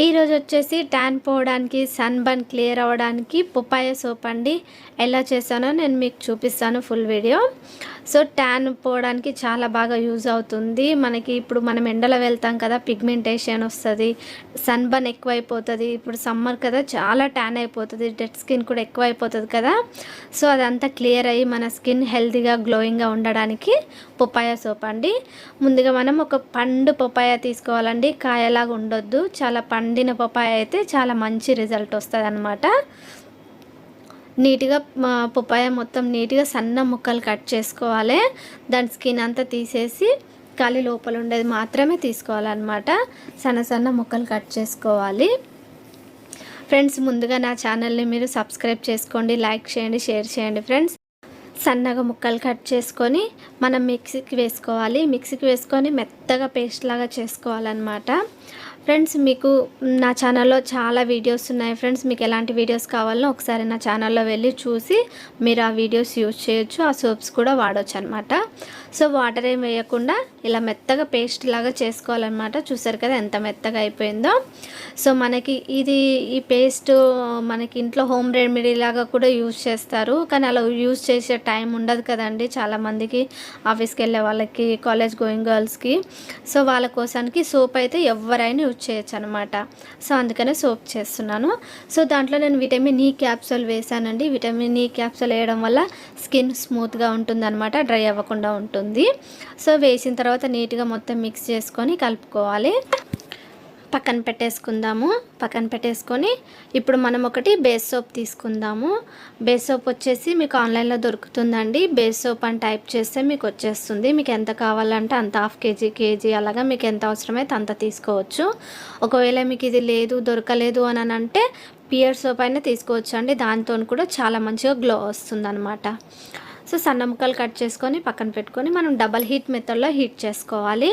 ఈరోజు వచ్చేసి ట్యాన్ పోవడానికి సన్ బర్న్ క్లియర్ అవ్వడానికి పుప్పాయ సోప్ అండి. ఎలా చేశానో నేను మీకు చూపిస్తాను ఫుల్ వీడియో సో ట్యాన్ పోవడానికి చాలా బాగా యూజ్ అవుతుంది. మనకి ఇప్పుడు మనం ఎండలో వెళ్తాం కదా పిగ్మెంటేషన్ వస్తుంది సన్ బర్న్ ఎక్కువైపోతుంది. ఇప్పుడు సమ్మర్ కదా చాలా ట్యాన్ అయిపోతుంది డెడ్ స్కిన్ కూడా ఎక్కువ అయిపోతుంది కదా. సో అదంతా క్లియర్ అయ్యి మన స్కిన్ హెల్తీగా గ్లోయింగ్గా ఉండడానికి పప్పాయ సోప్ అండి. ముందుగా మనం ఒక పండు పొపాయ తీసుకోవాలండి. కాయలాగా ఉండొద్దు. చాలా పండిన పప్పాయ అయితే చాలా మంచి రిజల్ట్ వస్తుంది అనమాట నీట్గా పప్పాయ మొత్తం నీట్గా సన్న ముక్కలు కట్ చేసుకోవాలి. దాని స్కిన్ అంతా తీసేసి ఖాళీ లోపల ఉండేది మాత్రమే తీసుకోవాలన్నమాట. సన్న సన్న ముక్కలు కట్ చేసుకోవాలి. ఫ్రెండ్స్ ముందుగా నా ఛానల్ని మీరు సబ్స్క్రైబ్ చేసుకోండి లైక్ చేయండి షేర్ చేయండి ఫ్రెండ్స్. సన్నగా ముక్కలు కట్ చేసుకొని మనం మిక్సీకి వేసుకోవాలి. మిక్సీకి వేసుకొని మెత్తగా పేస్ట్ లాగా చేసుకోవాలన్నమాట. ఫ్రెండ్స్ మీకు నా ఛానల్లో చాలా వీడియోస్ ఉన్నాయి ఫ్రెండ్స్. మీకు ఎలాంటి వీడియోస్ కావాలో ఒకసారి నా ఛానల్లో వెళ్ళి చూసి మీరు ఆ వీడియోస్ యూజ్ చేయొచ్చు. ఆ సోప్స్ కూడా వాడవచ్చు అనమాట సో వాటర్ ఏం వేయకుండా ఇలా మెత్తగా పేస్ట్ లాగా చేసుకోవాలన్నమాట. చూసారు కదా ఎంత మెత్తగా అయిపోయిందో. సో మనకి ఇది ఈ పేస్ట్ మనకి ఇంట్లో హోమ్ రెమెడీ లాగా కూడా యూజ్ చేస్తారు. కానీ అలా యూజ్ చేసే టైం ఉండదు కదండి చాలామందికి ఆఫీస్కి వెళ్ళే వాళ్ళకి కాలేజ్ గోయింగ్ గర్ల్స్కి. సో వాళ్ళ కోసానికి సోప్ అయితే ఎవరైనా యూజ్ చేయొచ్చు అనమాట సో అందుకనే సోప్ చేస్తున్నాను. సో దాంట్లో నేను విటమిన్ ఈ క్యాప్సూల్ వేసానండి. విటమిన్ ఈ క్యాప్సూల్ వేయడం వల్ల స్కిన్ స్మూత్గా ఉంటుందన్నమాట డ్రై అవ్వకుండా ఉంటుంది. సో వేసిన తర్వాత నీట్గా మొత్తం మిక్స్ చేసుకొని కలుపుకోవాలి. పక్కన పెట్టేసుకుందాము. పక్కన పెట్టేసుకొని ఇప్పుడు మనం ఒకటి బేస్ సోప్ తీసుకుందాము. బేస్ సోప్ వచ్చేసి మీకు ఆన్లైన్లో దొరుకుతుందండి. బేస్ సోప్ అని టైప్ చేస్తే మీకు వచ్చేస్తుంది. మీకు ఎంత కావాలంటే అంత హాఫ్ కేజీ కేజీ అలాగా మీకు ఎంత అవసరమైతే అంత తీసుకోవచ్చు. ఒకవేళ మీకు ఇది లేదు దొరకలేదు అని అంటే పియర్ సోప్ అయినా తీసుకోవచ్చు అండి దాంతో కూడా చాలా మంచిగా గ్లో వస్తుంది సో సన్న ముక్కలు కట్ చేసుకొని పక్కన పెట్టుకొని మనం డబల్ హీట్ మెథడ్లో హీట్ చేసుకోవాలి.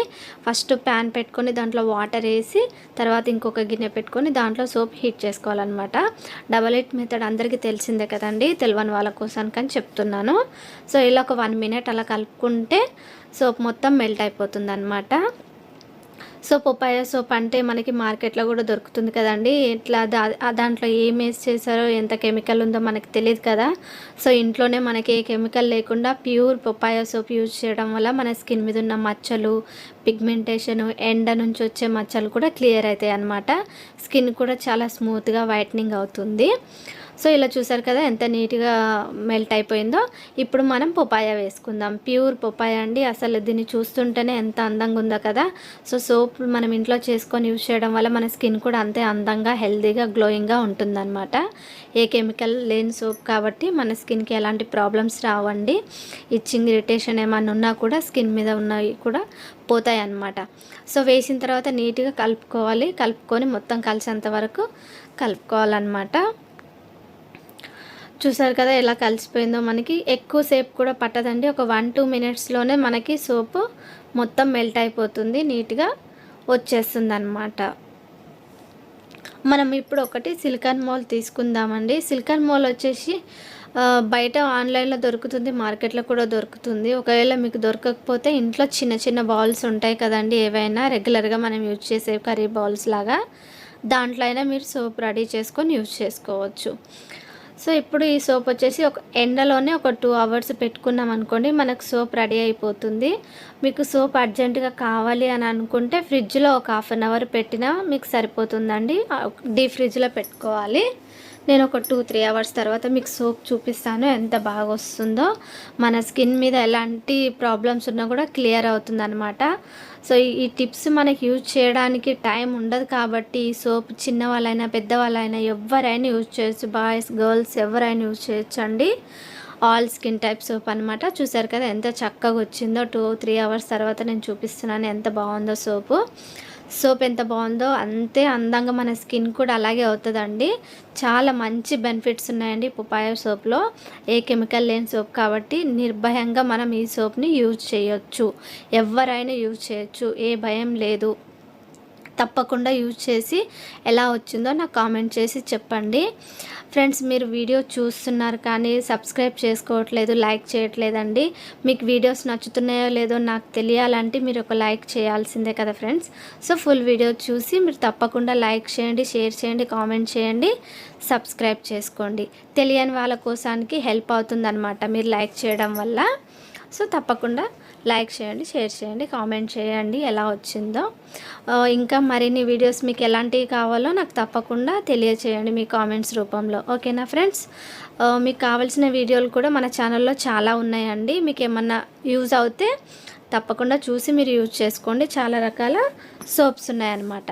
ఫస్ట్ ప్యాన్ పెట్టుకొని దాంట్లో వాటర్ వేసి తర్వాత ఇంకొక గిన్నె పెట్టుకొని దాంట్లో సోప్ హీట్ చేసుకోవాలన్నమాట. డబల్ హీట్ మెథడ్ అందరికీ తెలిసిందే కదండి. తెలియని వాళ్ళ కోసానికి అని చెప్తున్నాను. సో ఇలా ఒక వన్ మినిట్ అలా కలుపుకుంటే సోప్ మొత్తం మెల్ట్ అయిపోతుంది సో పొప్పాయ సోప్ అంటే మనకి మార్కెట్లో కూడా దొరుకుతుంది కదండి. ఇట్లా దా దాంట్లో ఏం వేసి చేశారో ఎంత కెమికల్ ఉందో మనకి తెలియదు కదా. సో ఇంట్లోనే మనకి ఏ కెమికల్ లేకుండా ప్యూర్ పొప్పాయ సోప్ యూజ్ చేయడం వల్ల మన స్కిన్ మీద ఉన్న మచ్చలు పిగ్మెంటేషన్ ఎండ నుంచి వచ్చే మచ్చలు కూడా క్లియర్ అవుతాయి అన్నమాట. స్కిన్ కూడా చాలా స్మూత్గా వైట్నింగ్ అవుతుంది. సో ఇలా చూసారు కదా ఎంత నీట్గా మెల్ట్ అయిపోయిందో. ఇప్పుడు మనం పొపాయ వేసుకుందాం. ప్యూర్ పొపాయ అండి. అసలు దీన్ని చూస్తుంటేనే ఎంత అందంగా ఉందో కదా. సో సోప్ మనం ఇంట్లో చేసుకొని యూజ్ చేయడం వల్ల మన స్కిన్ కూడా అంతే అందంగా హెల్తీగా గ్లోయింగ్గా ఉంటుందన్నమాట. ఏ కెమికల్ లేని సోప్ కాబట్టి మన స్కిన్కి ఎలాంటి ప్రాబ్లమ్స్ రావండి. ఇచ్చింగ్ ఇరిటేషన్ ఏమన్నా ఉన్నా కూడా స్కిన్ మీద ఉన్నవి కూడా పోతాయి అన్నమాట సో వేసిన తర్వాత నీట్గా కలుపుకోవాలి. కలుపుకొని మొత్తం కలిసేంత వరకు కలుపుకోవాలన్నమాట. చూసారు కదా ఎలా కలిసిపోయిందో మనకి. ఎక్కువసేపు కూడా పట్టదండి. ఒక వన్ టూ మినిట్స్లోనే మనకి సోపు మొత్తం మెల్ట్ అయిపోతుంది నీట్గా వచ్చేస్తుంది అనమాట మనం ఇప్పుడు ఒకటి సిలికాన్ మాల్ తీసుకుందామండి. సిలికాన్ మాల్ వచ్చేసి బయట ఆన్లైన్లో దొరుకుతుంది మార్కెట్లో కూడా దొరుకుతుంది. ఒకవేళ మీకు దొరకకపోతే ఇంట్లో చిన్న చిన్న బౌల్స్ ఉంటాయి కదండి ఏవైనా రెగ్యులర్గా మనం యూజ్ చేసే కర్రీ బౌల్స్ లాగా. దాంట్లో అయినా మీరు సోప్ రెడీ చేసుకొని యూజ్ చేసుకోవచ్చు. సో ఇప్పుడు ఈ సోప్ వచ్చేసి ఒక ఎండలోనే ఒక టూ అవర్స్ పెట్టుకున్నాం అనుకోండి మనకు సోప్ రెడీ అయిపోతుంది. మీకు సోప్ అర్జెంటుగా కావాలి అని అనుకుంటే ఫ్రిడ్జ్లో ఒక హాఫ్ అన్ అవర్ పెట్టినా మీకు సరిపోతుందండి. డీ ఫ్రిడ్జ్లో పెట్టుకోవాలి. నేను ఒక టూ త్రీ అవర్స్ తర్వాత మీకు సోప్ చూపిస్తాను ఎంత బాగా వస్తుందో. మన స్కిన్ మీద ఎలాంటి ప్రాబ్లమ్స్ ఉన్నా కూడా క్లియర్ అవుతుందన్నమాట. సో ఈ టిప్స్ మనకి యూజ్ చేయడానికి టైం ఉండదు కాబట్టి ఈ సోప్ చిన్నవాళ్ళైనా పెద్దవాళ్ళైనా ఎవరైనా యూజ్ చేయొచ్చు. బాయ్స్ గర్ల్స్ ఎవరైనా యూజ్ చేయొచ్చు అండి ఆల్ స్కిన్ టైప్ సోప్ అనమాట చూసారు కదా ఎంత చక్కగా వచ్చిందో. టూ త్రీ అవర్స్ తర్వాత నేను చూపిస్తున్నాను ఎంత బాగుందో సోపు సోప్ ఎంత బాగుందో అంతే అందంగా మన స్కిన్ కూడా అలాగే అవుతుందండి. చాలా మంచి బెనిఫిట్స్ ఉన్నాయండి పుపాయ సోప్లో. ఏ కెమికల్ లేని సోప్ కాబట్టి నిర్భయంగా మనం ఈ సోప్ని యూజ్ చేయొచ్చు. ఎవరైనా యూజ్ చేయొచ్చు. ఏ భయం లేదు. తప్పకుండా యూజ్ చేసి ఎలా వచ్చిందో నాకు కామెంట్ చేసి చెప్పండి. ఫ్రెండ్స్ మీరు వీడియో చూస్తున్నారు కానీ సబ్స్క్రైబ్ చేసుకోవట్లేదు లైక్ చేయట్లేదండి. మీకు వీడియోస్ నచ్చుతున్నాయో లేదో నాకు తెలియాలంటే మీరు ఒక లైక్ చేయాల్సిందే కదా ఫ్రెండ్స్ సో ఫుల్ వీడియో చూసి మీరు తప్పకుండా లైక్ చేయండి షేర్ చేయండి కామెంట్ చేయండి సబ్స్క్రైబ్ చేసుకోండి. తెలియని వాళ్ళ కోసానికి హెల్ప్ అవుతుందన్నమాట మీరు లైక్ చేయడం వల్ల. సో తప్పకుండా లైక్ చేయండి షేర్ చేయండి కామెంట్ చేయండి ఎలా వచ్చిందో. ఇంకా మరిన్ని వీడియోస్ మీకు ఎలాంటివి కావాలో నాకు తప్పకుండా తెలియచేయండి మీ కామెంట్స్ రూపంలో. ఓకేనా ఫ్రెండ్స్? మీకు కావాల్సిన వీడియోలు కూడా మన ఛానల్లో చాలా ఉన్నాయండి. మీకు ఏమన్నా యూజ్ అవుతే తప్పకుండా చూసి మీరు యూజ్ చేసుకోండి. చాలా రకాల సోప్స్ ఉన్నాయన్నమాట.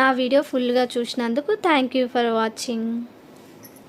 నా వీడియో ఫుల్గా చూసినందుకు థ్యాంక్ యూ ఫర్ వాచింగ్.